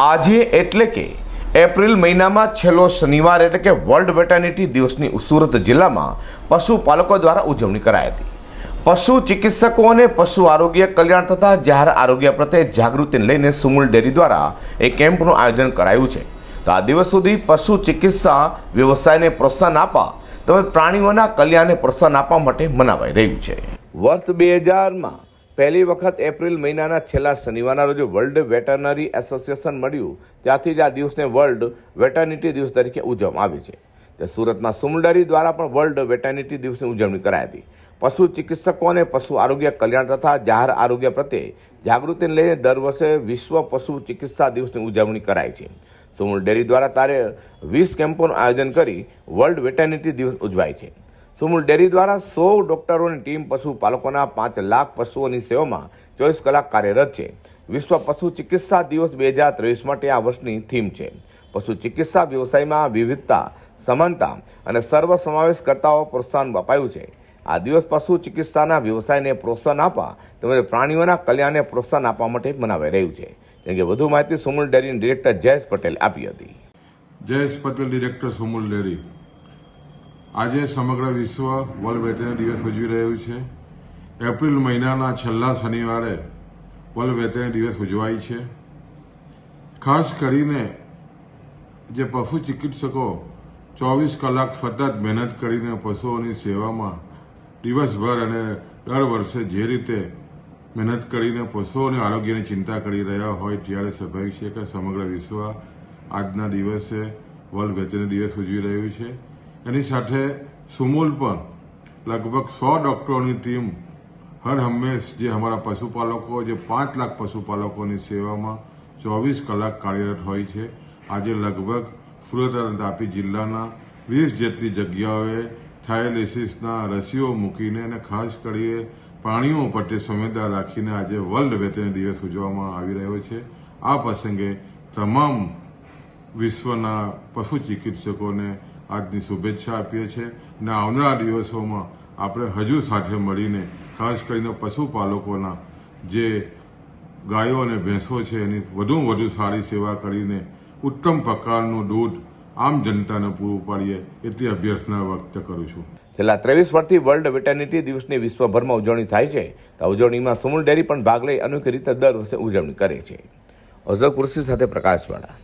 આજે એટલે કે એપ્રિલ મહિનામાં છેલ્લો શનિવાર એટલે કે વર્લ્ડ વેટરનિટી દિવસની સુરત જિલ્લામાં પશુપાલકો દ્વારા ઉજવણી કરાઈ હતી. પશુ ચિકિત્સકો અને પશુ આરોગ્ય કલ્યાણ તથા જાહેર આરોગ્ય પ્રત્યે જાગૃતિને લઈને સુમૂલ ડેરી દ્વારા એક કેમ્પનું આયોજન કરાયું છે. તો આ દિવસ સુધી પશુ ચિકિત્સા, વ્યવસાયને પ્રોત્સાહન આપવા તેમજ પ્રાણીઓના કલ્યાણને પ્રોત્સાહન આપવા માટે મનાવાઈ રહ્યું છે. વર્ષ બે હજારમાં પહેલી વખત એપ્રિલ મહિનાના છેલ્લા શનિવારના રોજ વર્લ્ડ વેટરનરી એસોસિએશન મળ્યું. ત્યાંથી જ આ દિવસને વર્લ્ડ વેટરનિટી દિવસ તરીકે ઉજવવામાં આવે છે. તે સુરતમાં સુમડરી દ્વારા પણ વર્લ્ડ વેટરનિટી દિવસની ઉજવણી કરાઈ હતી. પશુ ચિકિત્સકો અને પશુ આરોગ્ય કલ્યાણ તથા જાહેર આરોગ્ય પ્રત્યે જાગૃતિને લઈને દર વર્ષે વિશ્વ પશુ ચિકિત્સા દિવસની ઉજવણી કરાય છે. સુમુલ ડેરી દ્વારા તારે વીસ કેમ્પોનું આયોજન કરી વર્લ્ડ વેટરનિટી દિવસ ઉજવાય છે. સુમુલ ડેરી દ્વારા સો ડોક્ટરોની ટીમ પશુપાલકોના પાંચ લાખ પશુઓની સેવામાં ચોવીસ કલાક કાર્યરત છે. વિશ્વ પશુ ચિકિત્સા દિવસ બે હજાર ત્રેવીસ માટે આ વર્ષની થીમ છે. પશુ ચિકિત્સા વ્યવસાયમાં વિવિધતા, સમાનતા અને સર્વસમાવેશકર્તાઓ પ્રોત્સાહન અપાયું છે. આ દિવસ પશુ ચિકિત્સાના વ્યવસાયને પ્રોત્સાહન આપવા, તેમજ પ્રાણીઓના કલ્યાણને પ્રોત્સાહન આપવા માટે મનાવાઈ રહ્યું છે. જેમ કે વધુ માહિતી સુમુલ ડેરીના ડિરેક્ટર જયેશ પટેલ આપી હતી. Jayesh Patel, director Sumul dairy. આજે સમગ્ર વિશ્વ વર્લ્ડ વેટરનરી દિવસ ઉજવી રહ્યું છે. એપ્રિલ મહિનાના છેલ્લા શનિવારે વર્લ્ડ વેટરનરી દિવસ ઉજવાય છે. ખાસ કરીને જે પશુ ચિકિત્સકો ચોવીસ કલાક સતત મહેનત કરીને પશુઓની સેવામાં દિવસભર અને દર વર્ષે જે રીતે મહેનત કરીને પશુઓની આરોગ્યની ચિંતા કરી રહ્યા હોય ત્યારે સ્વાભાવિક છે કે સમગ્ર વિશ્વ આજના દિવસે વર્લ્ડ વેટરનરી દિવસ ઉજવી રહ્યું છે. એની સાથે સુમૂલ પણ લગભગ સો ડોક્ટરોની ટીમ હર હંમેશ જે અમારા પશુપાલકો, જે પાંચ લાખ પશુપાલકોની સેવામાં ચોવીસ કલાક કાર્યરત હોય છે. આજે લગભગ સુરત અને તાપી જિલ્લાના વીસ જેટલી જગ્યાઓએ થાયલેસિસના રસીઓ મૂકીને અને ખાસ કરીને પ્રાણીઓ પ્રત્યે સંવેદના રાખીને આજે વર્લ્ડ વેટરનરી દિવસ ઉજવવામાં આવી રહ્યો છે. આ પ્રસંગે તમામ વિશ્વના પશુ ચિકિત્સકોને આજની શુભેચ્છા આપીએ છીએ અને આવનારા દિવસોમાં આપણે હજુ સાથે મળીને, ખાસ કરીને પશુપાલકોના જે ગાયો અને ભેંસો છે એની વધુમાં વધુ સારી સેવા કરીને ઉત્તમ પ્રકારનું દૂધ આમ જનતાને પૂરું પાડીએ એટલી અભ્યર્થના વ્યક્ત કરું છું. છેલ્લા ત્રેવીસ વર્ષથી વર્લ્ડ વેટરનિટી દિવસની વિશ્વભરમાં ઉજવણી થાય છે, તો ઉજવણીમાં સુમુલ ડેરી પણ ભાગ લઈ અનોખી રીતે દર વર્ષે ઉજવણી કરે છે. અઝર કુર્સી સાથે પ્રકાશવાળા.